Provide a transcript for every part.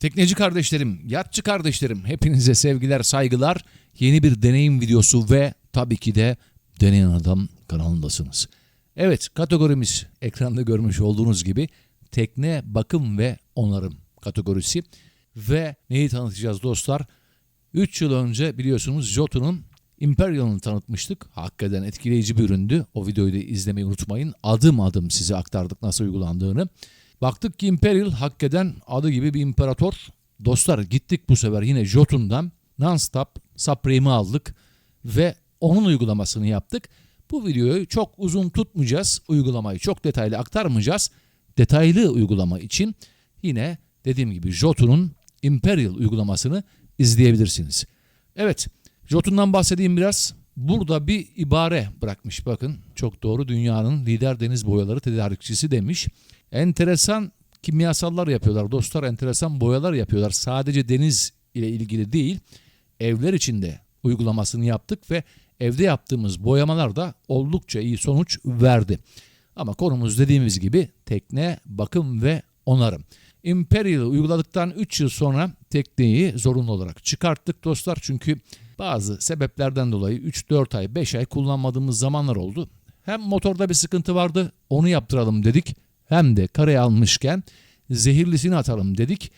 Tekneci kardeşlerim, yatçı kardeşlerim, hepinize sevgiler, saygılar. Yeni bir deneyim videosu ve tabii ki de Deneyen Adam kanalındasınız. Evet, kategorimiz ekranda görmüş olduğunuz gibi tekne bakım ve onarım kategorisi. Ve neyi tanıtacağız dostlar? 3 yıl önce biliyorsunuz Jotun'un Imperial'ını tanıtmıştık. Hakikaten etkileyici bir üründü. O videoyu da izlemeyi unutmayın. Adım adım size aktardık nasıl uygulandığını. Baktık ki Imperial hakikaten adı gibi bir imparator. Dostlar gittik bu sefer yine Jotun'dan non-stop Supreme'i aldık ve onun uygulamasını yaptık. Bu videoyu çok uzun tutmayacağız. Uygulamayı çok detaylı aktarmayacağız. Detaylı uygulama için yine dediğim gibi Jotun'un Imperial uygulamasını izleyebilirsiniz. Evet, Jotun'dan bahsedeyim biraz. Burada bir ibare bırakmış bakın. Çok doğru dünyanın lider deniz boyaları tedarikçisi demiş. Enteresan kimyasallar yapıyorlar dostlar. Enteresan boyalar yapıyorlar. Sadece deniz ile ilgili değil. Evler içinde uygulamasını yaptık ve evde yaptığımız boyamalar da oldukça iyi sonuç verdi. Ama konumuz dediğimiz gibi tekne, bakım ve onarım. Imperial uyguladıktan 3 yıl sonra tekneyi zorunlu olarak çıkarttık dostlar. Çünkü bazı sebeplerden dolayı 3-4 ay 5 ay kullanmadığımız zamanlar oldu. Hem motorda bir sıkıntı vardı onu yaptıralım dedik. Hem de karaya almışken zehirlisini atalım dedik.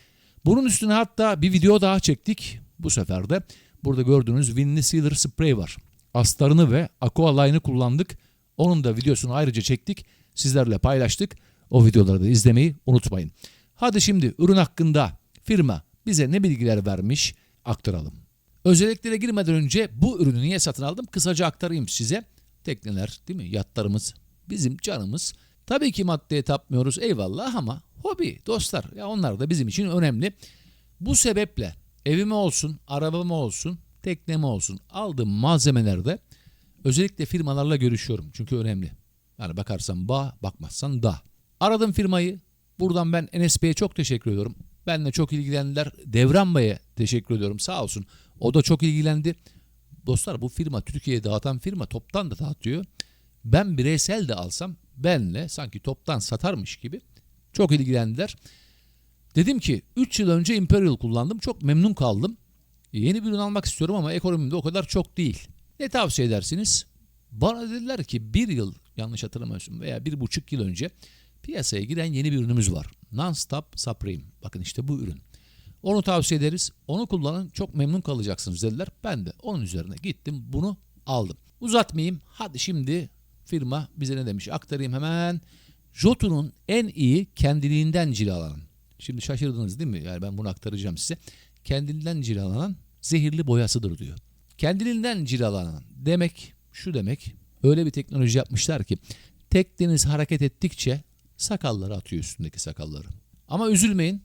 Bunun üstüne hatta bir video daha çektik. Bu sefer de burada gördüğünüz Winley Sealer Spray var. Astarını ve Aqua Line'ı kullandık. Onun da videosunu ayrıca çektik. Sizlerle paylaştık. O videoları da izlemeyi unutmayın. Hadi şimdi ürün hakkında firma bize ne bilgiler vermiş aktaralım. Özelliklere girmeden önce bu ürünü niye satın aldım kısaca aktarayım size. Tekneler değil mi yatlarımız bizim canımız. Tabii ki maddeye tapmıyoruz eyvallah ama hobi dostlar ya onlar da bizim için önemli. Bu sebeple evime olsun arabama olsun tekneme olsun aldığım malzemelerde özellikle firmalarla görüşüyorum çünkü önemli. Yani bakarsan bağ bakmazsan da. Aradım firmayı buradan ben Enes Bey'e çok teşekkür ediyorum. Benle çok ilgilendiler. Devran Bey'e teşekkür ediyorum sağ olsun. O da çok ilgilendi. Dostlar bu firma Türkiye'ye dağıtan firma toptan da dağıtıyor. Ben bireysel de alsam benle sanki toptan satarmış gibi çok ilgilendiler. Dedim ki 3 yıl önce Imperial kullandım. Çok memnun kaldım. Yeni bir ürün almak istiyorum ama ekonomimde o kadar çok değil. Ne tavsiye edersiniz? Bana dediler ki bir yıl yanlış hatırlamıyorsun veya bir buçuk yıl önce piyasaya giren yeni bir ürünümüz var. Non-Stop Supreme. Bakın işte bu ürün. Onu tavsiye ederiz. Onu kullanın çok memnun kalacaksınız dediler. Ben de onun üzerine gittim bunu aldım. Uzatmayayım. Hadi şimdi firma bize ne demiş aktarayım hemen. Jotun'un en iyi kendiliğinden cilalanan. Şimdi şaşırdınız değil mi? Yani ben bunu aktaracağım size. Kendiliğinden cilalanan zehirli boyasıdır diyor. Kendiliğinden cilalanan demek şu demek. Öyle bir teknoloji yapmışlar ki tekneniz hareket ettikçe sakalları atıyor üstündeki sakalları. Ama üzülmeyin.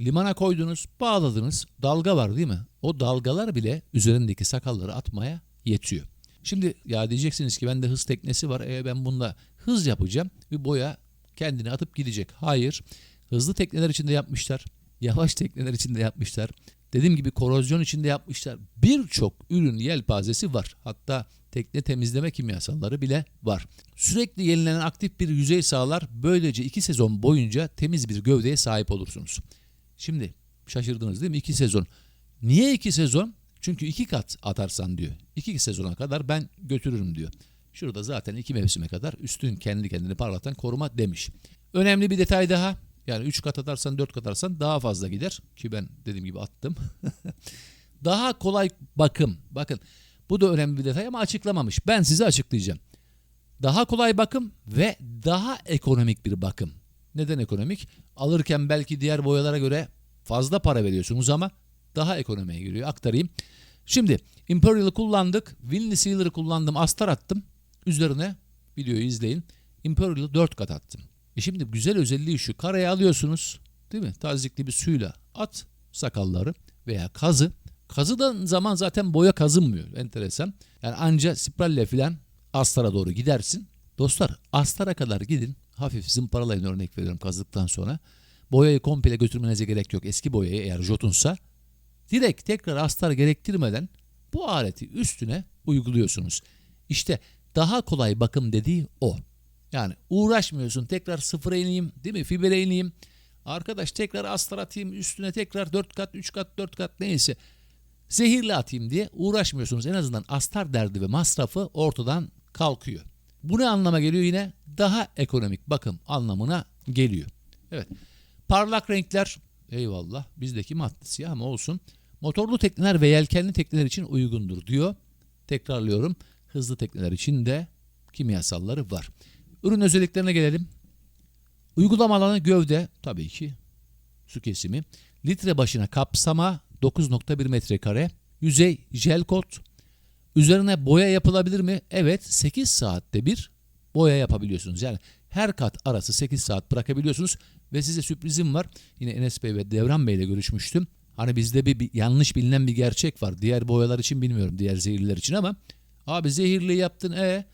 Limana koydunuz, bağladınız. Dalga var değil mi? O dalgalar bile üzerindeki sakalları atmaya yetiyor. Şimdi ya diyeceksiniz ki bende hız teknesi var. E ben bunda hız yapacağım. Bir boya kendini atıp gidecek. Hayır. Hızlı tekneler içinde yapmışlar. Yavaş tekneler içinde yapmışlar. Dediğim gibi korozyon içinde yapmışlar. Birçok ürün yelpazesi var. Hatta tekne temizleme kimyasalları bile var. Sürekli yenilenen aktif bir yüzey sağlar. Böylece 2 sezon boyunca temiz bir gövdeye sahip olursunuz. Şimdi şaşırdınız değil mi? 2 sezon. Niye 2 sezon? Çünkü 2 kat atarsan diyor. 2 sezona kadar ben götürürüm diyor. Şurada zaten 2 mevsime kadar üstün kendi kendini parlatan koruma demiş. Önemli bir detay daha. Yani 3 kat atarsan 4 kat atarsan daha fazla gider. Ki ben dediğim gibi attım. daha kolay bakım. Bakın bu da önemli bir detay ama açıklamamış. Ben size açıklayacağım. Daha kolay bakım ve daha ekonomik bir bakım. Neden ekonomik? Alırken belki diğer boyalara göre fazla para veriyorsunuz ama daha ekonomiye giriyor. Aktarayım. Şimdi Imperial'ı kullandık. Winley Sealer'ı kullandım. Astar attım. Üzerine videoyu izleyin. Imperial'ı 4 kat attım. E şimdi güzel özelliği şu. Karaya alıyorsunuz. Değil mi? Tazikli bir suyla at sakalları veya kazı. Kazıdan zaman zaten boya kazınmıyor. Enteresan. Yani anca spralle filan Astar'a doğru gidersin. Dostlar Astar'a kadar gidin. Hafif zımparalayın örnek veriyorum kazdıktan sonra. Boyayı komple götürmenize gerek yok. Eski boyayı eğer jotunsa direkt tekrar astar gerektirmeden bu aleti üstüne uyguluyorsunuz. İşte daha kolay bakım dediği o. Yani uğraşmıyorsun tekrar sıfıra ineyim değil mi fibere ineyim Arkadaş tekrar astar atayım üstüne tekrar 4 kat 3 kat 4 kat neyse zehirli atayım diye uğraşmıyorsunuz. En azından astar derdi ve masrafı ortadan kalkıyor. Bu ne anlama geliyor yine? Daha ekonomik bakım anlamına geliyor. Evet. Parlak renkler eyvallah bizdeki madde siyah ama olsun. Motorlu tekneler ve yelkenli tekneler için uygundur diyor. Tekrarlıyorum. Hızlı tekneler için de kimyasalları var. Ürün özelliklerine gelelim. Uygulama alanı gövde tabii ki su kesimi. Litre başına kapsama 9.1 metrekare. Yüzey jel kot. Üzerine boya yapılabilir mi? Evet 8 saatte bir boya yapabiliyorsunuz. Yani her kat arası 8 saat bırakabiliyorsunuz. Ve size sürprizim var. Yine Enes Bey ve Devran Bey ile görüşmüştüm. Hani bizde bir, bir yanlış bilinen bir gerçek var. Diğer boyalar için bilmiyorum diğer zehirliler için ama abi zehirli yaptın e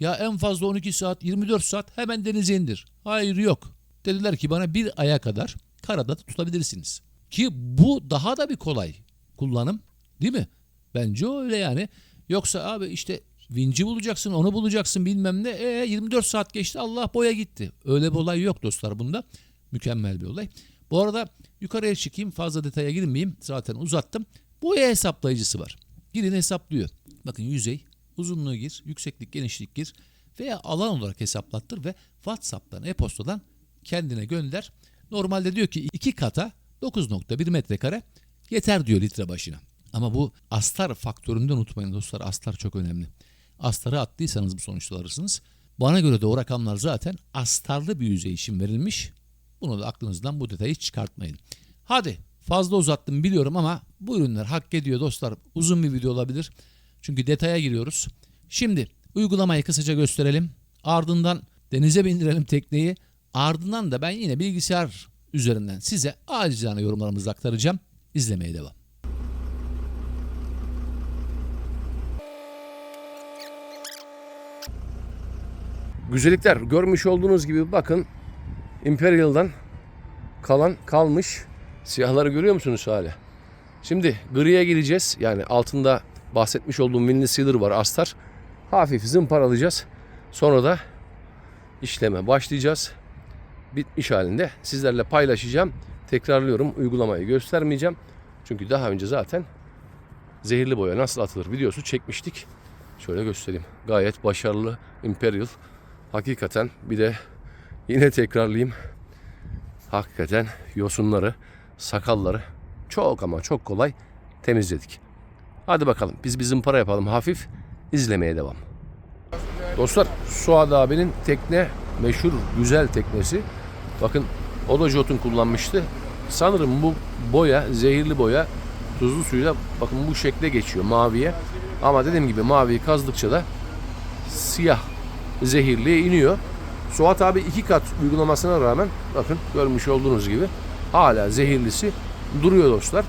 ya en fazla 12 saat 24 saat hemen denize indir. Hayır yok. Dediler ki bana bir aya kadar karada tutabilirsiniz. Ki bu daha da bir kolay kullanım değil mi? Bence öyle yani. Yoksa abi işte vinci bulacaksın onu bulacaksın bilmem ne. E 24 saat geçti Allah boya gitti. Öyle bir olay yok dostlar bunda. Mükemmel bir olay. Bu arada yukarıya çıkayım fazla detaya girmeyeyim. Zaten uzattım. Boya hesaplayıcısı var. Girin hesaplıyor. Bakın yüzey, uzunluğu gir, yükseklik, genişlik gir veya alan olarak hesaplattır ve WhatsApp'tan, e-postadan kendine gönder. Normalde diyor ki iki kata 9.1 metrekare yeter diyor litre başına. Ama bu astar faktöründen unutmayın dostlar. Astar çok önemli. Astarı attıysanız bu sonuçta alırsınız. Bana göre de o rakamlar zaten astarlı bir yüzey için verilmiş. Bunu da aklınızdan bu detayı çıkartmayın. Hadi fazla uzattım biliyorum ama bu ürünler hak ediyor dostlar. Uzun bir video olabilir. Çünkü detaya giriyoruz. Şimdi uygulamayı kısaca gösterelim. Ardından denize bindirelim tekneyi. Ardından da ben yine bilgisayar üzerinden size acizane yorumlarımızı aktaracağım. İzlemeye devam. Güzellikler görmüş olduğunuz gibi bakın Imperial'dan kalan kalmış siyahları görüyor musunuz hala? Şimdi griye gireceğiz. Yani altında bahsetmiş olduğum Winley Sealer var astar. Hafif zımparalayacağız. Sonra da işleme başlayacağız. Bitmiş halinde sizlerle paylaşacağım. Tekrarlıyorum uygulamayı göstermeyeceğim. Çünkü daha önce zaten zehirli boya nasıl atılır videosu çekmiştik. Şöyle göstereyim. Gayet başarılı Imperial. Hakikaten bir de yine tekrarlayayım. Hakikaten yosunları, sakalları çok ama çok kolay temizledik. Hadi bakalım biz bir zımpara yapalım hafif izlemeye devam. Dostlar Suad abinin tekne meşhur güzel teknesi. Bakın o da Jotun kullanmıştı. Sanırım bu boya zehirli boya tuzlu suyla bakın bu şekle geçiyor maviye. Ama dediğim gibi maviyi kazdıkça da siyah zehirliğe iniyor. Suat abi iki kat uygulamasına rağmen bakın görmüş olduğunuz gibi hala zehirlisi duruyor dostlar.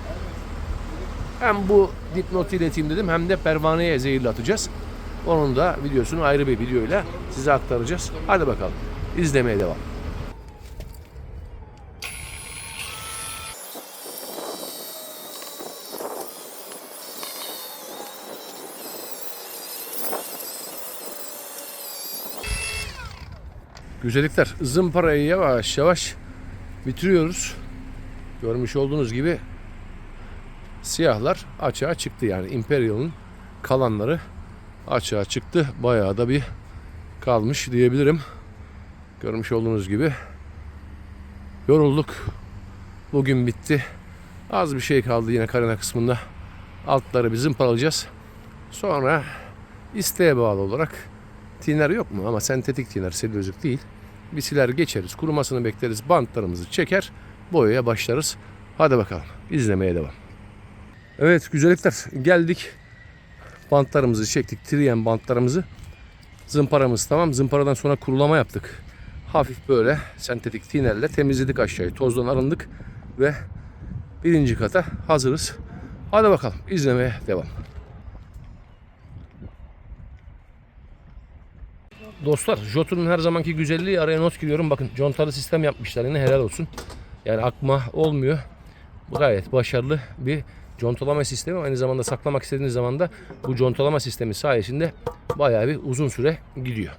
Hem bu dipnotu ileteyim dedim hem de pervaneye zehirli atacağız. Onun da videosunu ayrı bir videoyla size aktaracağız. Hadi bakalım izlemeye devam. Güzellikler zımparayı yavaş yavaş bitiriyoruz. Görmüş olduğunuz gibi siyahlar açığa çıktı yani Imperial'ın kalanları açığa çıktı. Bayağı da bir kalmış diyebilirim. Görmüş olduğunuz gibi yorulduk. Bugün bitti. Az bir şey kaldı yine karena kısmında. Altları bir zımparalayacağız. Sonra isteğe bağlı olarak tiner yok mu? Ama sentetik tiner, selülozik değil. Bir siler geçeriz, kurumasını bekleriz, bantlarımızı çeker, boyaya başlarız. Hadi bakalım, izlemeye devam. Evet güzellikler, geldik. Bantlarımızı çektik, triyen bantlarımızı. Zımparamız tamam. Zımparadan sonra kurulama yaptık. Hafif böyle sentetik tinerle temizledik aşağıyı. Tozdan arındık ve birinci kata hazırız. Hadi bakalım, izlemeye devam. Dostlar Jotun'un her zamanki güzelliği araya not giriyorum. Bakın contalı sistem yapmışlar yine helal olsun. Yani akma olmuyor. Bu gayet başarılı bir contalama sistemi. Aynı zamanda saklamak istediğiniz zaman da bu contalama sistemi sayesinde bayağı bir uzun süre gidiyor.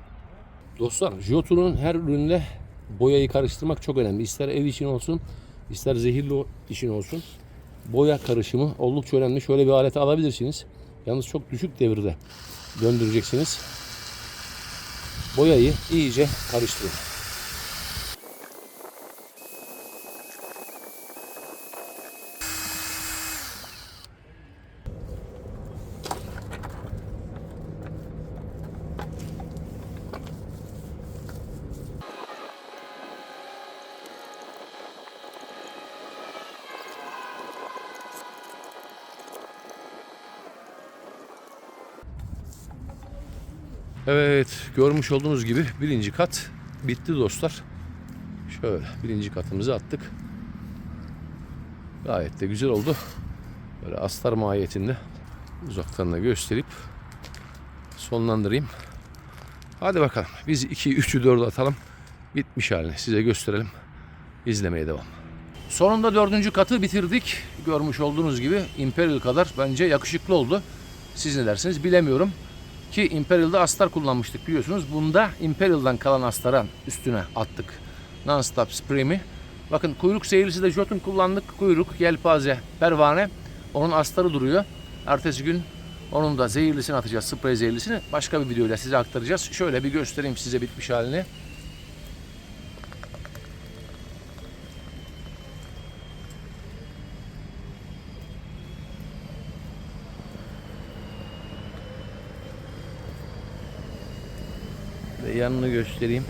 Dostlar Jotun'un her üründe boyayı karıştırmak çok önemli. İster ev için olsun, ister zehirli için olsun. Boya karışımı oldukça önemli. Şöyle bir aleti alabilirsiniz. Yalnız çok düşük devirde döndüreceksiniz. Boyayı iyice karıştırın. Evet görmüş olduğunuz gibi birinci kat bitti dostlar. Şöyle birinci katımızı attık. Gayet de güzel oldu. Böyle astar mahiyetinde uzaktan da gösterip sonlandırayım. Hadi bakalım biz 2'yi 3'ü 4'ü atalım. Bitmiş halini size gösterelim. İzlemeye devam. Sonunda dördüncü katı bitirdik. Görmüş olduğunuz gibi Imperial kadar bence yakışıklı oldu. Siz ne dersiniz bilemiyorum. Ki Imperial'da astar kullanmıştık biliyorsunuz. Bunda Imperial'dan kalan astara üstüne attık. Non-stop spray'mi. Bakın kuyruk seyircisi de Jotun kullandık. Kuyruk, yelpaze, pervane. Onun astarı duruyor. Ertesi gün onun da zehirlisini atacağız. Sprey zehirlisini. Başka bir videoyla size aktaracağız. Şöyle bir göstereyim size bitmiş halini. Ve yanını göstereyim.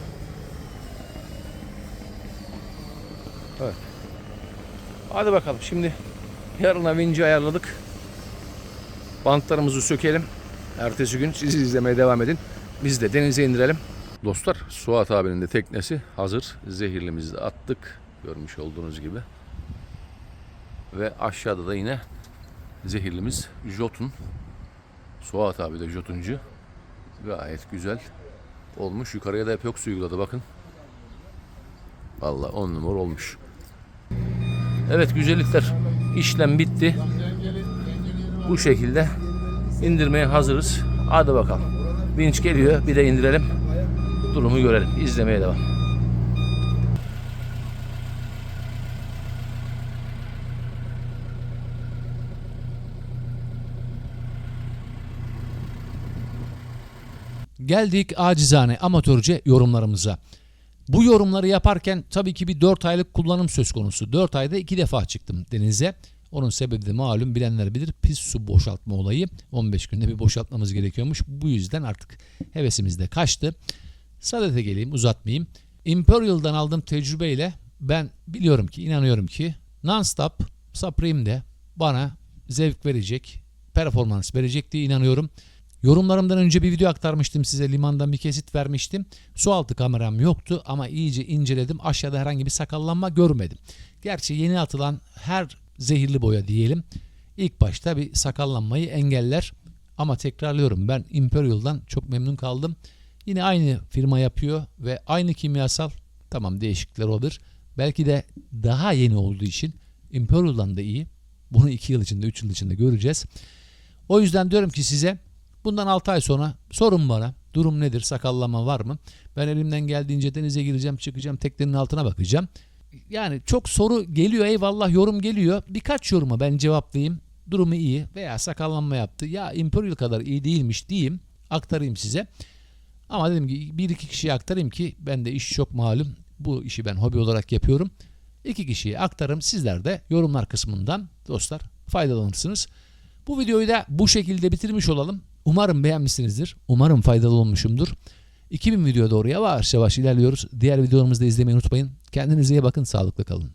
Evet. Hadi bakalım şimdi yarına vinci ayarladık. Bantlarımızı sökelim. Ertesi gün sizi izlemeye devam edin. Biz de denize indirelim. Dostlar Suat abinin de teknesi hazır. Zehirlimizi de attık. Görmüş olduğunuz gibi. Ve aşağıda da yine zehirlimiz Jotun. Suat abi de Jotuncu. Gayet güzel olmuş. Yukarıya da epoksi uyguladı bakın. Vallahi on numara olmuş. Evet güzellikler işlem bitti. Bu şekilde indirmeye hazırız. Hadi bakalım. Vinç geliyor bir de indirelim. Durumu görelim. İzlemeye devam. Geldik acizane amatörce yorumlarımıza. Bu yorumları yaparken tabii ki bir 4 aylık kullanım söz konusu. 4 ayda 2 defa çıktım denize. Onun sebebi de malum bilenler bilir pis su boşaltma olayı. 15 günde bir boşaltmamız gerekiyormuş. Bu yüzden artık hevesimiz de kaçtı. Sadete geleyim uzatmayayım. Imperial'dan aldığım tecrübeyle ben biliyorum ki inanıyorum ki non-stop Supreme'de bana zevk verecek, performans verecek diye inanıyorum. Yorumlarımdan önce bir video aktarmıştım size limandan bir kesit vermiştim. Su altı kameram yoktu ama iyice inceledim. Aşağıda herhangi bir sakallanma görmedim. Gerçi yeni atılan her zehirli boya diyelim ilk başta bir sakallanmayı engeller. Ama tekrarlıyorum ben Imperial'dan çok memnun kaldım. Yine aynı firma yapıyor ve aynı kimyasal tamam değişiklikler olabilir. Belki de daha yeni olduğu için Imperial'dan da iyi. Bunu 2 yıl içinde 3 yıl içinde göreceğiz. O yüzden diyorum ki size Bundan 6 ay sonra sorun bana. Durum nedir? Sakallama var mı? Ben elimden geldiğince denize gireceğim, çıkacağım, teknenin altına bakacağım. Yani çok soru geliyor eyvallah yorum geliyor. Birkaç yoruma ben cevaplayayım. Durumu iyi veya sakallanma yaptı. Ya Imperial kadar iyi değilmiş diyeyim. Aktarayım size. Ama dedim ki bir iki kişiye aktarayım ki ben de iş çok malum. Bu işi ben hobi olarak yapıyorum. İki kişiye aktarım. Sizler de yorumlar kısmından dostlar faydalanırsınız. Bu videoyu da bu şekilde bitirmiş olalım. Umarım beğenmişsinizdir. Umarım faydalı olmuşumdur. 2000 video doğru yavaş yavaş ilerliyoruz. Diğer videolarımızı da izlemeyi unutmayın. Kendinize iyi bakın. Sağlıklı kalın.